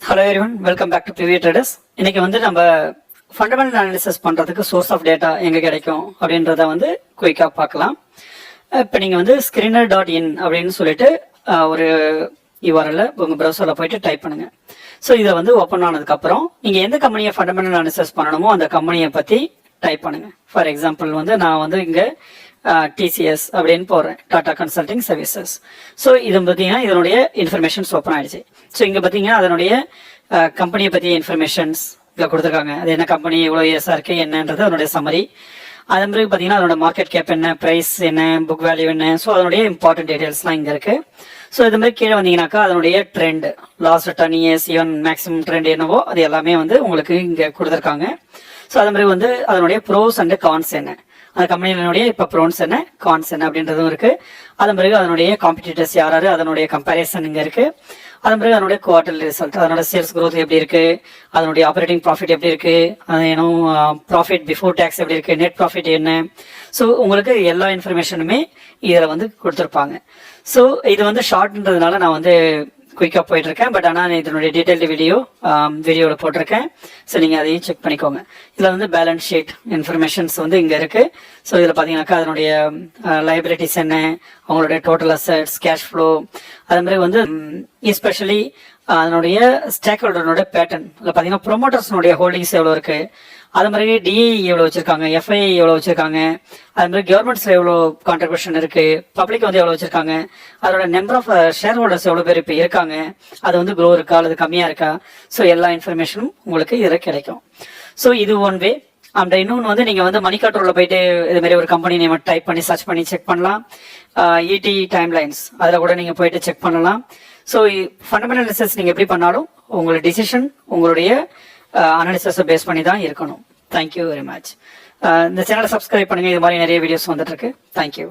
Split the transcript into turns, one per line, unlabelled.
Hello everyone welcome back to PV traders இன்னைக்கு வந்து நம்ம ஃபண்டமெண்டல் அனாலிசிஸ் பண்றதுக்கு சோர்ஸ் ஆஃப் டேட்டா எங்கே கிடைக்கும் அப்படின்றத வந்து குயிக்காக பார்க்கலாம். இப்போ நீங்கள் வந்து ஸ்கிரீனர் டாட் இன் அப்படின்னு சொல்லிட்டு ஒரு யூஆர்எல்ல உங்கள் ப்ரௌசரில் போயிட்டு டைப் பண்ணுங்க. ஸோ இதை வந்து ஓப்பன் ஆனதுக்கப்புறம் நீங்கள் எந்த கம்பெனியை ஃபண்டமெண்டல் அனாலிசிஸ் பண்ணணுமோ அந்த கம்பெனியை பத்தி டைப் பண்ணுங்க. ஃபார் எக்ஸாம்பிள் வந்து நான் வந்து இங்கே டிசிஎஸ் அப்படின்னு போடுறேன் டாடா கன்சல்டிங் சர்வீசஸ் ஸோ இது பார்த்தீங்கன்னா இதனுடைய இன்ஃபர்மேஷன்ஸ் ஓப்பன் ஆயிடுச்சு. ஸோ இங்கே பார்த்தீங்கன்னா அதனுடைய கம்பெனியை பற்றிய இன்ஃபர்மேஷன்ஸ் இதில் கொடுத்துருக்காங்க. அது என்ன கம்பெனி எவ்வளோ இயர்ஸாக இருக்குது என்னன்றது அதனுடைய சம்மரி அதே மாதிரி பார்த்தீங்கன்னா அதனோட மார்க்கெட் கேப் என்ன ப்ரைஸ் என்ன புக் வேல்யூ என்ன ஸோ அதனுடைய இம்பார்ட்டன்ட் டீட்டெயில்ஸ்லாம் இங்கே இருக்குது ஸோ இது மாதிரி கீழே வந்தீங்கன்னாக்கா அதனுடைய trend last ten years even maximum trend என்னவோ அது எல்லாமே வந்து உங்களுக்கு இங்கே கொடுத்துருக்காங்க. ஸோ அதே மாதிரி வந்து அதனுடைய ப்ரோஸ் அண்ட் கான்ஸ் என்ன. அந்த கம்பெனியினுடைய இப்போ ப்ரோன்ஸ் என்ன? கான்ஸ் என்ன அப்படின்றதும் இருக்கு. அதன் பிறகு அதனுடைய காம்படிட்டர்ஸ் யார் அதனுடைய கம்பேரிசன் இங்கே இருக்கு. அதன் பிறகு அதனுடைய குவார்டர்லி ரிசல்ட் அதனோட சேல்ஸ் க்ரோத் எப்படி இருக்கு? அதனுடைய ஆப்ரேட்டிங் ப்ராஃபிட் எப்படி இருக்கு? அது ப்ராஃபிட் பிஃபோர் டேக்ஸ் எப்படி இருக்கு? நெட் ப்ராஃபிட் என்ன? ஸோ உங்களுக்கு எல்லா இன்ஃபர்மேஷனுமே இதில் வந்து கொடுத்துருப்பாங்க. ஸோ இது வந்து ஷார்ட்ன்றதுனால நான் வந்து குயிக்காக போயிட்டுருக்கேன். பட் ஆனால் இதனுடைய டீட்டெயில்டு வீடியோ வீடியோவில் போட்டிருக்கேன். ஸோ நீங்கள் அதையும் செக் பண்ணிக்கோங்க. இதில் வந்து பேலன்ஸ் ஷீட் இன்ஃபர்மேஷன்ஸ் வந்து இங்கே இருக்குது ஸோ இதில் பார்த்தீங்கன்னாக்கா அதனுடைய um, uh, லைபிலிட்டிஸ் என்ன அவங்களுடைய டோட்டல் அசட்ஸ் கேஷ் ஃப்ளோ அது மாதிரி வந்து um, எஸ்பெஷலி அதனுடைய ஸ்டேக் ஹோல்டர்னுடைய பேட்டர்ன் அதில் பார்த்தீங்கன்னா ப்ரொமோட்டர்ஸ்னுடைய ஹோல்டிங்ஸ் எவ்வளோ இருக்கு? அது மாதிரி டிஐ எவ்வளோ வச்சிருக்காங்க? எஃப்ஐ எவ்வளோ வச்சிருக்காங்க? அது மாதிரி கவர்மெண்ட்ஸ்ல எவ்வளோ கான்ட்ரிபியூஷன் இருக்கு? பப்ளிக் வந்து எவ்வளோ வச்சிருக்காங்க? அதோட நம்பர் ஆஃப் ஷேர் ஹோல்டர்ஸ் எவ்வளோ பேர் இப்போ இருக்காங்க? அது வந்து க்ரோ இருக்கா? அல்லது கம்மியாக இருக்கா? ஸோ எல்லா இன்ஃபர்மேஷனும் உங்களுக்கு இதில் கிடைக்கும். ஸோ இது ஒன் வே அண்ட் இன்னொன்று வந்து நீங்கள் வந்து மணி போயிட்டு இது மாதிரி ஒரு கம்பெனி நேம் டைப் பண்ணி சர்ச் பண்ணி செக் பண்ணலாம். இடி டைம் லைன்ஸ் அதில் கூட நீங்கள் போயிட்டு செக் பண்ணலாம். ஸோ ஃபண்டமெண்டல் அனாலிசிஸ் நீங்கள் எப்படி பண்ணாலும் உங்களோட டிசிஷன் உங்களுடைய அனாலிசிஸை பேஸ் பண்ணி தான் இருக்கணும். தேங்க்யூ வெரி மச் இந்த சேனலை சப்ஸ்கிரைப் பண்ணுங்கள் இது மாதிரி நிறைய வீடியோஸ் வந்துட்டுருக்கு தேங்க்யூ